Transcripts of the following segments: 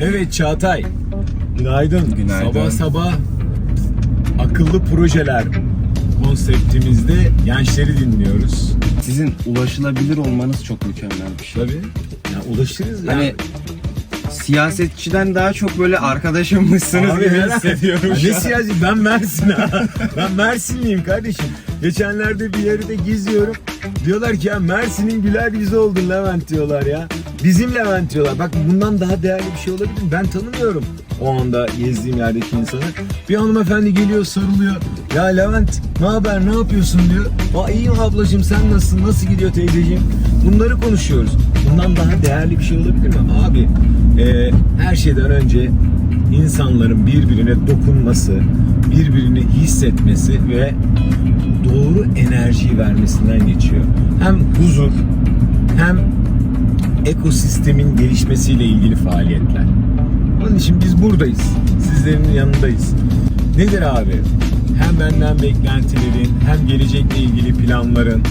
Evet Çağatay. Günaydın. Günaydın. Sabah sabah akıllı projeler konseptimizde gençleri dinliyoruz. Sizin ulaşılabilir olmanız çok mükemmel bir şey. Tabii. Ya ulaşırız ya. Hani siyasetçiden daha çok böyle arkadaşımmışsınız Abi gibi hissediyorum Ya Ne an. siyasi? Ben Mersin ha. ben Mersinliyim kardeşim. Geçenlerde bir yerde geziyorum. Diyorlar ki ya Mersin'in güler yüzü oldun Levent diyorlar ya. Bizim Levent diyorlar. Bak bundan daha değerli bir şey olabilir mi? Ben tanımıyorum o anda gezdiğim yerdeki insanı. Bir hanımefendi geliyor sarılıyor. Ya Levent ne haber ne yapıyorsun diyor. Aa iyiyim ablacığım sen nasılsın nasıl gidiyor teyzeciğim. Bunları konuşuyoruz. Bundan daha değerli bir şey olabilir mi? Abi e, her şeyden önce insanların birbirine dokunması, birbirini hissetmesi ve doğru enerjiyi vermesinden geçiyor. Hem huzur hem ekosistemin gelişmesiyle ilgili faaliyetler. Onun için biz buradayız. Sizlerin yanındayız. Nedir abi? Hem benden beklentilerin hem gelecekle ilgili planların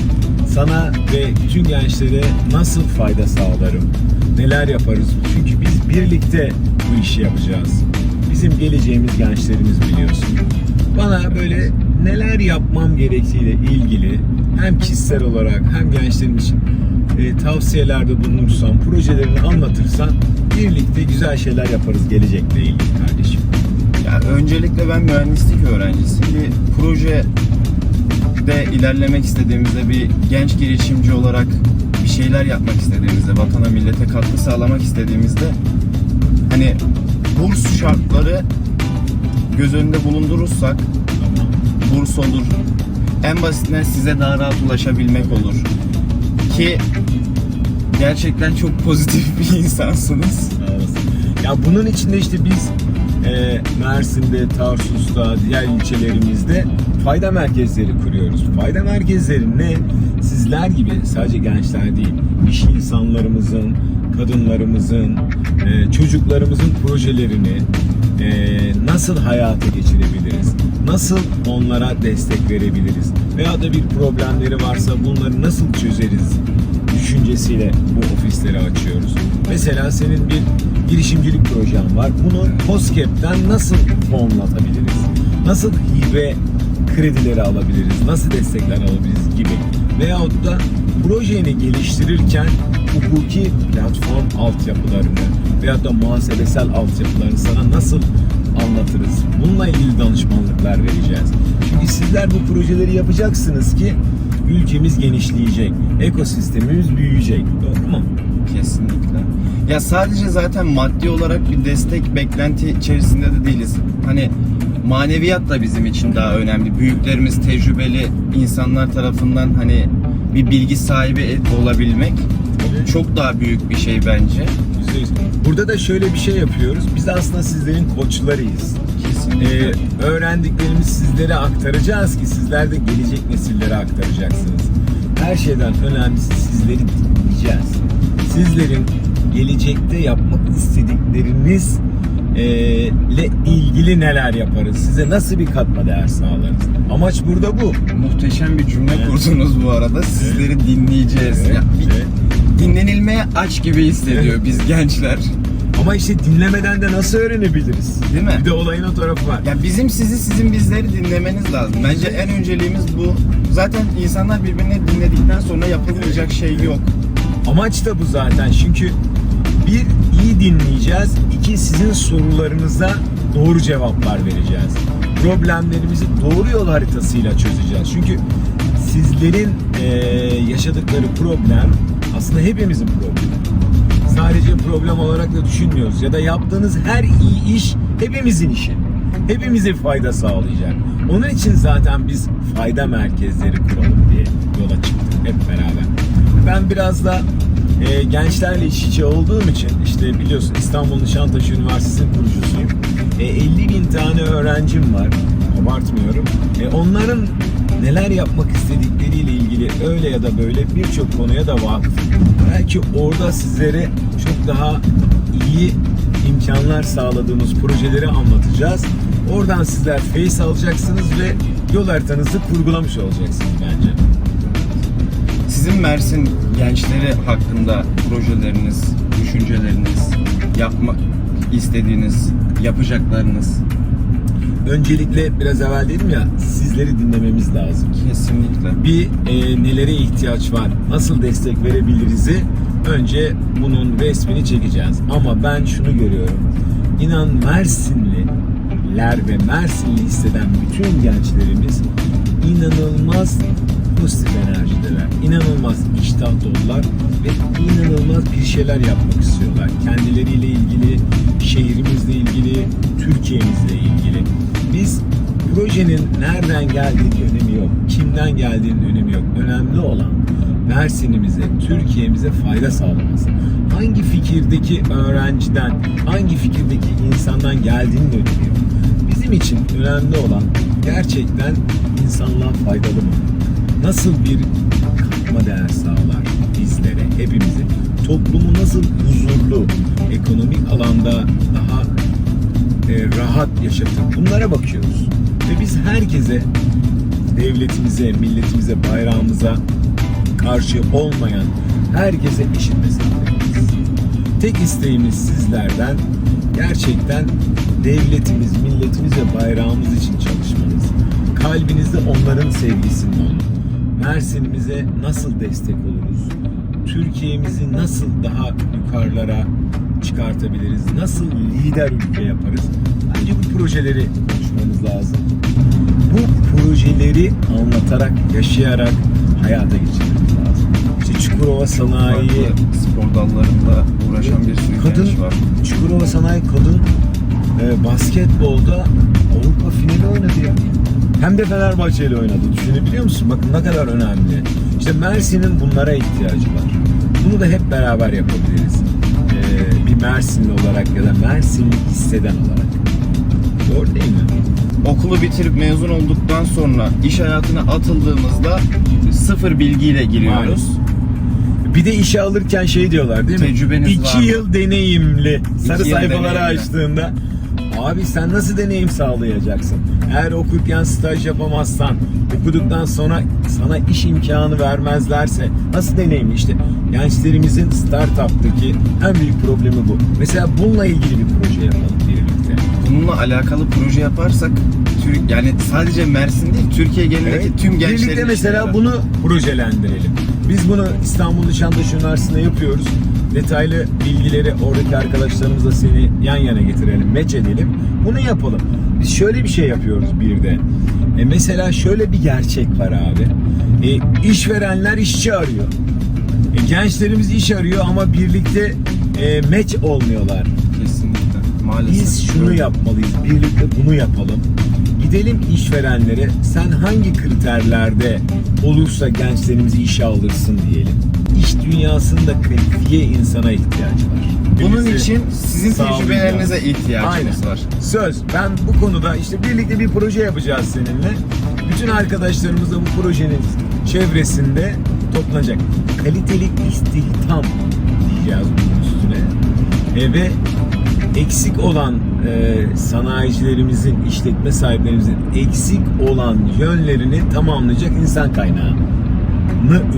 sana ve bütün gençlere nasıl fayda sağlarım? Neler yaparız? Çünkü biz birlikte bu işi yapacağız. Bizim geleceğimiz gençlerimiz biliyorsun. Bana böyle neler yapmam gerektiğiyle ilgili hem kişisel olarak hem gençlerim için e, tavsiyelerde bulunursam, projelerini anlatırsan birlikte güzel şeyler yaparız gelecekle ilgili kardeşim. Ya öncelikle ben mühendislik öğrencisiyim. Bir projede ilerlemek istediğimizde bir genç girişimci olarak bir şeyler yapmak istediğimizde, vatana millete katkı sağlamak istediğimizde hani burs şartları göz önünde bulundurursak Tamam. Burs olur. En basitinden size daha rahat ulaşabilmek olur. Ki gerçekten çok pozitif bir insansınız. Ya bunun içinde işte biz e, Mersin'de, Tarsus'ta, diğer ilçelerimizde fayda merkezleri kuruyoruz. Fayda merkezleri ne? Sizler gibi sadece gençler değil, iş insanlarımızın, kadınlarımızın, e, çocuklarımızın projelerini e, nasıl hayata geçirebiliriz? Nasıl onlara destek verebiliriz? Veya da bir problemleri varsa bunları nasıl çözeriz? düşüncesiyle bu ofisleri açıyoruz. Mesela senin bir girişimcilik projen var. Bunu COSGAP'ten nasıl fonlatabiliriz? Nasıl hibe kredileri alabiliriz? Nasıl destekler alabiliriz gibi. Veyahut da projeni geliştirirken hukuki platform altyapılarını veyahut da muhasebesel altyapılarını sana nasıl anlatırız? Bununla ilgili danışmanlıklar vereceğiz. Çünkü sizler bu projeleri yapacaksınız ki ülkemiz genişleyecek, ekosistemimiz büyüyecek. Doğru mu? Kesinlikle. Ya sadece zaten maddi olarak bir destek beklenti içerisinde de değiliz. Hani maneviyat da bizim için daha önemli. Büyüklerimiz tecrübeli insanlar tarafından hani bir bilgi sahibi olabilmek çok daha büyük bir şey bence. Burada da şöyle bir şey yapıyoruz. Biz aslında sizlerin koçlarıyız. Kesinlikle. Ee, öğrendiklerimizi sizlere aktaracağız ki sizler de gelecek nesillere aktaracaksınız. Her şeyden önemlisi sizleri dinleyeceğiz. Sizlerin gelecekte yapmak istedikleriniz ile ilgili neler yaparız? Size nasıl bir katma değer sağlarız? Amaç burada bu. Muhteşem bir cümle Evet. kurdunuz bu arada. Sizleri dinleyeceğiz. Evet, Ya evet. dinlenilmeye aç gibi hissediyor biz gençler. Ama işte dinlemeden de nasıl öğrenebiliriz? Değil mi? Bir de olayın o tarafı var. Ya bizim sizi sizin bizleri dinlemeniz lazım. Bence en önceliğimiz bu. Zaten insanlar birbirini dinledikten sonra yapılmayacak şey yok. Amaç da bu zaten. Çünkü bir iyi dinleyeceğiz. iki sizin sorularınıza doğru cevaplar vereceğiz. Problemlerimizi doğru yol haritasıyla çözeceğiz. Çünkü sizlerin eee, yaşadıkları problem aslında hepimizin problemi. Sadece problem olarak da düşünmüyoruz. Ya da yaptığınız her iyi iş hepimizin işi. Hepimize fayda sağlayacak. Onun için zaten biz fayda merkezleri kuralım diye yola çıktık hep beraber. Ben biraz da e, gençlerle iç içe olduğum için işte biliyorsun İstanbul Nişantaşı Üniversitesi'nin kurucusuyum. E, 50 bin tane öğrencim var. Abartmıyorum. E, onların neler yapmak istedikleriyle ilgili öyle ya da böyle birçok konuya da vakıf. Belki orada sizlere çok daha iyi imkanlar sağladığımız projeleri anlatacağız. Oradan sizler face alacaksınız ve yol haritanızı kurgulamış olacaksınız bence. Sizin Mersin gençleri hakkında projeleriniz, düşünceleriniz, yapma istediğiniz, yapacaklarınız? Öncelikle biraz evvel dedim ya sizleri dinlememiz lazım. Kesinlikle. bir e, nelere ihtiyaç var, nasıl destek verebiliriz'i önce bunun resmini çekeceğiz. Ama ben şunu görüyorum. İnan Mersinliler ve Mersinli hisseden bütün gençlerimiz inanılmaz pozitif enerjideler. İnanılmaz iştah dolular ve inanılmaz bir şeyler yapmak istiyorlar. Kendileriyle ilgili, şehrimizle ilgili, Türkiye'mizle ilgili. Biz projenin nereden geldiğinin önemi yok. Kimden geldiğinin önemi yok. Önemli olan Mersin'imize, Türkiye'mize fayda sağlaması. Hangi fikirdeki öğrenciden, hangi fikirdeki insandan geldiğinin önemi yok. Bizim için önemli olan gerçekten insanlığa faydalı mı? Nasıl bir katma değer sağlar bizlere, hepimize? Toplumu nasıl huzurlu, ekonomik alanda daha e, rahat yaşatır. Bunlara bakıyoruz. Ve biz herkese, devletimize, milletimize, bayrağımıza karşı olmayan herkese eşit mesafedeyiz. Tek isteğimiz sizlerden gerçekten devletimiz, milletimiz ve bayrağımız için çalışmanız. Kalbinizde onların sevgisinin olun. Mersin'imize nasıl destek oluruz? Türkiye'mizi nasıl daha yukarılara çıkartabiliriz? Nasıl lider ülke yaparız? Bence bu projeleri konuşmamız lazım. Bu projeleri anlatarak, yaşayarak hayata geçirmemiz lazım. İşte Çukurova Sanayi, spor dallarında uğraşan bir sürü Kadın- var. Çukurova Sanayi Kadın e, basketbolda Avrupa finali oynadı ya. Hem de Fenerbahçe ile oynadı. Düşünebiliyor musun? Bakın ne kadar önemli. İşte Mersin'in bunlara ihtiyacı var. Bunu da hep beraber yapabiliriz. E, bir Mersinli olarak ya da Mersinli hisseden olarak. Doğru değil mi? Okulu bitirip mezun olduktan sonra iş hayatına atıldığımızda sıfır bilgiyle giriyoruz. Bir de işe alırken şey diyorlar değil mi? Tecrübeniz İki var mı? yıl deneyimli. Sarı yıl sayfaları deneyimli. açtığında abi sen nasıl deneyim sağlayacaksın? Eğer okurken staj yapamazsan, okuduktan sonra sana iş imkanı vermezlerse nasıl deneyimli? İşte gençlerimizin startup'taki en büyük problemi bu. Mesela bununla ilgili bir proje yapalım birlikte. Bununla alakalı proje yaparsak yani sadece Mersin değil Türkiye genelindeki Evet. tüm gençlerin Birlikte mesela bunu projelendirelim. Biz bunu İstanbul Nişantaşı Üniversitesi'nde yapıyoruz. Detaylı bilgileri oradaki arkadaşlarımızla seni yan yana getirelim, meç edelim. Bunu yapalım. Biz şöyle bir şey yapıyoruz bir de. E mesela şöyle bir gerçek var abi. E, işverenler işçi arıyor. E, gençlerimiz iş arıyor ama birlikte e, meç olmuyorlar. kesinlikle maalesef. Biz şunu yapmalıyız. Birlikte bunu yapalım. Gidelim işverenlere sen hangi kriterlerde olursa gençlerimizi işe alırsın diyelim. İş dünyasında kalifiye insana ihtiyacı var. Bunun Bizi için sizin tecrübelerinize ihtiyacımız Aynen. var. Söz. Ben bu konuda işte birlikte bir proje yapacağız seninle. Bütün arkadaşlarımız da bu projenin çevresinde toplanacak. Kaliteli istihdam diyeceğiz bunun üstüne. E, ve eksik olan e, sanayicilerimizin, işletme sahiplerimizin eksik olan yönlerini tamamlayacak insan kaynağını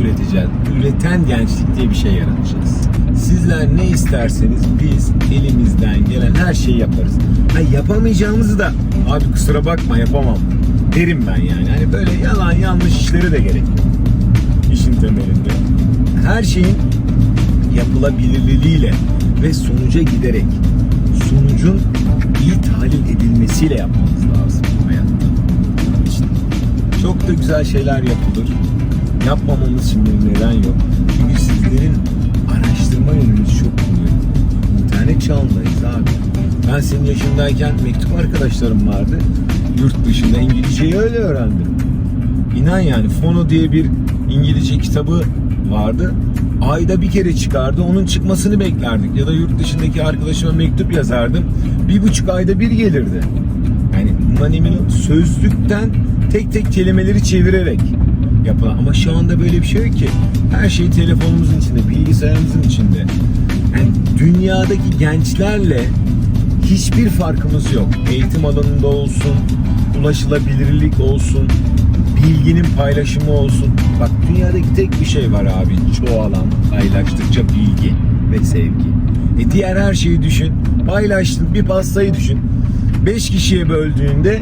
üreteceğiz. Üreten gençlik diye bir şey yaratacağız. Sizler ne isterseniz biz elimizden gelen her şeyi yaparız. Ha, yapamayacağımızı da abi kusura bakma yapamam derim ben yani. Hani böyle yalan yanlış işleri de gerek. İşin temelinde. Her şeyin yapılabilirliğiyle ve sonuca giderek sonucun iyi tahlil edilmesiyle yapmamız lazım hayatta. İşte çok da güzel şeyler yapılır. Yapmamamız için bir neden yok. Çünkü sizlerin araştırma yönünüz çok kuvvetli. İnternet çağındayız abi. Ben senin yaşındayken mektup arkadaşlarım vardı. Yurt dışında İngilizceyi öyle öğrendim. İnan yani Fono diye bir İngilizce kitabı vardı. Ayda bir kere çıkardı. Onun çıkmasını beklerdik. Ya da yurt dışındaki arkadaşıma mektup yazardım. Bir buçuk ayda bir gelirdi. Yani eminim sözlükten tek tek kelimeleri çevirerek yapılan. Ama şu anda böyle bir şey yok ki. Her şey telefonumuzun içinde, bilgisayarımızın içinde. Yani dünyadaki gençlerle hiçbir farkımız yok. Eğitim alanında olsun, ulaşılabilirlik olsun, bilginin paylaşımı olsun. Bak dünyadaki tek bir şey var abi çoğalan, paylaştıkça bilgi ve sevgi. E diğer her şeyi düşün. Paylaştın bir pastayı düşün. 5 kişiye böldüğünde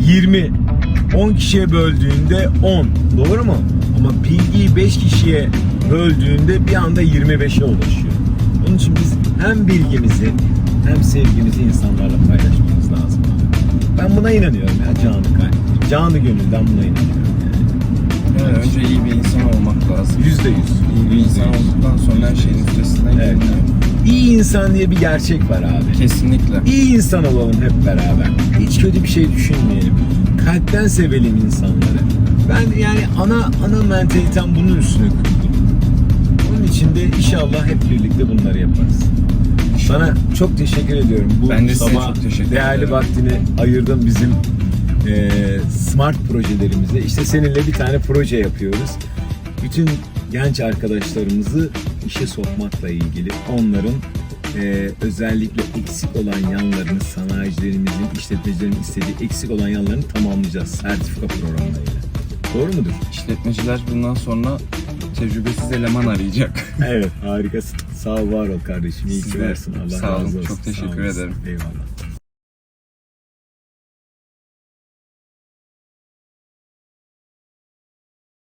20. 10 kişiye böldüğünde 10. Doğru mu? Ama bilgiyi 5 kişiye böldüğünde bir anda 25'e ulaşıyor. Onun için biz hem bilgimizi hem sevgimizi insanlarla paylaşmamız lazım. Ben buna inanıyorum ya canı kalp. Canı gönülden buna inanıyorum yani. Yani önce iyi bir insan olmak lazım. Yüzde yüz. İyi bir insan olduktan sonra her şeyin üstesinden Evet. İyi insan diye bir gerçek var abi. Kesinlikle. İyi insan olalım hep beraber. Hiç kötü bir şey düşünmeyelim. Kalpten sevelim insanları. Ben yani ana ana mentalitem bunun üstüne kurdum. Onun için de inşallah hep birlikte bunları yaparız. Sana çok teşekkür ediyorum. Bu Ben de size sabah çok teşekkür değerli ederim. vaktini ayırdın bizim e, smart projelerimize. İşte seninle bir tane proje yapıyoruz. Bütün genç arkadaşlarımızı işe sokmakla ilgili onların e, özellikle eksik olan yanlarını sanayicilerimizin, işletmecilerin istediği eksik olan yanlarını tamamlayacağız sertifika programlarıyla. Doğru mudur? İşletmeciler bundan sonra tecrübesiz eleman arayacak. Evet harikasın. Sağ ol var ol kardeşim. İyi ki varsın. Allah sağ olun. razı olsun. Çok teşekkür olasın. ederim. Eyvallah.